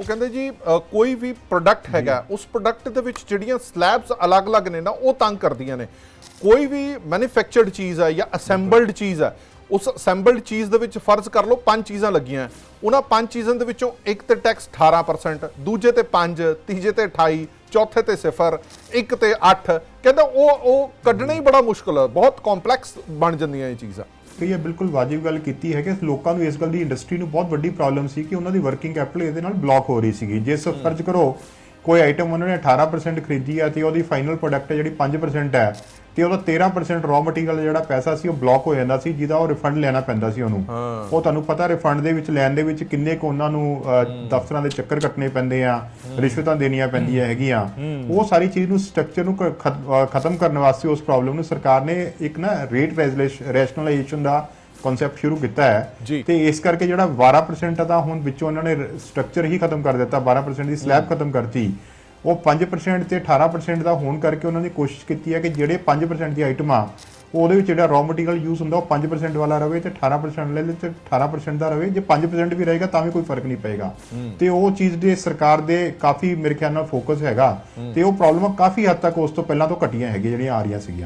ਉਹ ਕਹਿੰਦੇ ਜੀ ਕੋਈ ਵੀ ਪ੍ਰੋਡਕਟ ਹੈਗਾ ਉਸ ਪ੍ਰੋਡਕਟ ਦੇ ਵਿੱਚ ਜਿਹੜੀਆਂ ਸਲੈਬਸ ਅਲੱਗ-ਅਲੱਗ ਨੇ ਨਾ ਉਹ ਤੰਗ ਕਰਦੀਆਂ ਨੇ। ਕੋਈ ਵੀ ਮੈਨੂਫੈਕਚਰਡ ਚੀਜ਼ ਹੈ ਜਾਂ ਅਸੈਂਬਲਡ ਚੀਜ਼ ਹੈ ਉਸ ਅਸੈਂਬਲਡ ਚੀਜ਼ ਦੇ ਵਿੱਚ ਫਰਜ਼ ਕਰ ਲਓ ਪੰਜ ਚੀਜ਼ਾਂ ਲੱਗੀਆਂ। ਉਹਨਾਂ ਪੰਜ ਚੀਜ਼ਾਂ ਦੇ ਵਿੱਚੋਂ ਇੱਕ ਤੇ ਟੈਕਸ 18% ਦੂਜੇ ਤੇ 5 ਤੀਜੇ ਤੇ 28 ਚੌਥੇ ਤੇ 0 ਇੱਕ ਤੇ 8 ਕਹਿੰਦਾ ਉਹ ਉਹ ਕੱਢਣਾ ਹੀ ਬੜਾ ਮੁਸ਼ਕਲ ਹੈ ਬਹੁਤ ਕੰਪਲੈਕਸ ਬਣ ਜਾਂਦੀਆਂ ਇਹ ਚੀਜ਼ਾਂ। ਤੇ ਇਹ ਬਿਲਕੁਲ ਵਾਜਿਬ ਗੱਲ ਕੀਤੀ ਹੈ ਕਿ ਲੋਕਾਂ ਨੂੰ ਇਸ ਗੱਲ ਦੀ ਇੰਡਸਟਰੀ ਨੂੰ ਬਹੁਤ ਵੱਡੀ ਪ੍ਰੋਬਲਮ ਸੀ ਕਿ ਉਹਨਾਂ ਦੀ ਵਰਕਿੰਗ ਕੈਪੀਟਲ ਇਹਦੇ ਨਾਲ ਬਲੌਕ ਹੋ ਰਹੀ ਸੀਗੀ। ਜੇ ਸਭ ਫਰਜ਼ ਕਰੋ ਕੋਈ ਆਈਟਮ ਉਹਨਾਂ ਨੇ 18% ਖਰੀਦੀ ਹੈ ਤੇ ਉਹਦੀ ਫਾਈਨਲ ਪ੍ਰੋਡਕਟ ਜਿਹੜੀ 5% ਹੈ ਤੇ ਉਹਦਾ 13% ਰॉ ਮਟੀਰੀਅਲ ਜਿਹੜਾ ਪੈਸਾ ਸੀ ਉਹ ਬਲੌਕ ਹੋ ਜਾਂਦਾ ਸੀ ਜਿਹਦਾ ਉਹ ਰਿਫੰਡ ਲੈਣਾ ਪੈਂਦਾ ਸੀ ਉਹਨੂੰ। ਉਹ ਤੁਹਾਨੂੰ ਪਤਾ ਰਿਫੰਡ ਦੇ ਵਿੱਚ ਲੈਣ ਦੇ ਵਿੱਚ ਕਿੰਨੇ ਕੁ ਉਹਨਾਂ ਨੂੰ ਦਫ਼ਤਰਾਂ ਦੇ ਚੱਕਰ ਕੱਟਣੇ ਪੈਂਦੇ ਆ ਰਿਸ਼ਵਤਾਂ ਦੇਣੀਆਂ ਪੈਂਦੀਆਂ ਹੈਗੀਆਂ। ਉਹ ਸਾਰੀ ਚੀਜ਼ ਨੂੰ ਸਟਰਕਚਰ ਨੂੰ ਖਤਮ ਕਰਨ ਵਾਸਤੇ ਉਸ ਪ੍ਰੋਬਲਮ ਨੂੰ ਸਰਕਾਰ ਨੇ ਇੱਕ ਨਾ ਰੇਟ ਰੈਸ਼ਨਲਾਈਜੇਸ਼ਨ ਦਾ ਕਨਸੈਪਟ ਸ਼ੁਰੂ ਕੀਤਾ। ਹੈ ਤੇ ਇਸ ਕਰਕੇ ਜਿਹੜਾ 12% ਦਾ ਹੁਣ ਵਿੱਚੋਂ ਉਹਨਾਂ ਨੇ ਸਟਰਕਚਰ ਹੀ ਖਤਮ ਕਰ ਦਿੱਤਾ 12% ਦੀ ਸਲੈਬ ਖਤਮ ਕਰਤੀ। ਉਹ 5% ਤੇ 18% ਦਾ ਹੋਣ ਕਰਕੇ ਉਹਨਾਂ ਨੇ ਕੋਸ਼ਿਸ਼ ਕੀਤੀ ਹੈ ਕਿ ਜਿਹੜੇ 5% ਦੀ ਆਈਟਮ ਉਹਦੇ ਵਿੱਚ ਜਿਹੜਾ ਰॉ ਮਟੀਰੀਅਲ ਯੂਜ਼ ਹੁੰਦਾ ਉਹ 5% ਵਾਲਾ ਰਵੇ ਤੇ 18% ਲੈ ਲੈ ਤੇ 18% ਦਾ ਰਵੇ। ਜੇ 5% ਵੀ ਰਹੇਗਾ ਤਾਂ ਵੀ ਕੋਈ ਫ਼ਰਕ ਨਹੀਂ ਪਏਗਾ। ਤੇ ਉਹ ਚੀਜ਼ ਦੇ ਸਰਕਾਰ ਦੇ ਕਾਫੀ ਮੇਰੇ ਖਿਆਲ ਨਾਲ ਫੋਕਸ ਹੈਗਾ ਤੇ ਉਹ ਪ੍ਰੋਬਲਮ ਕਾਫੀ ਹੱਦ ਤੱਕ ਉਸ ਤੋਂ ਪਹਿਲਾਂ ਤੋਂ ਘਟੀਆਂ ਹੈਗੀਆਂ ਜਿਹੜੀਆਂ ਆ ਰਹੀਆਂ ਸੀਗੀਆਂ।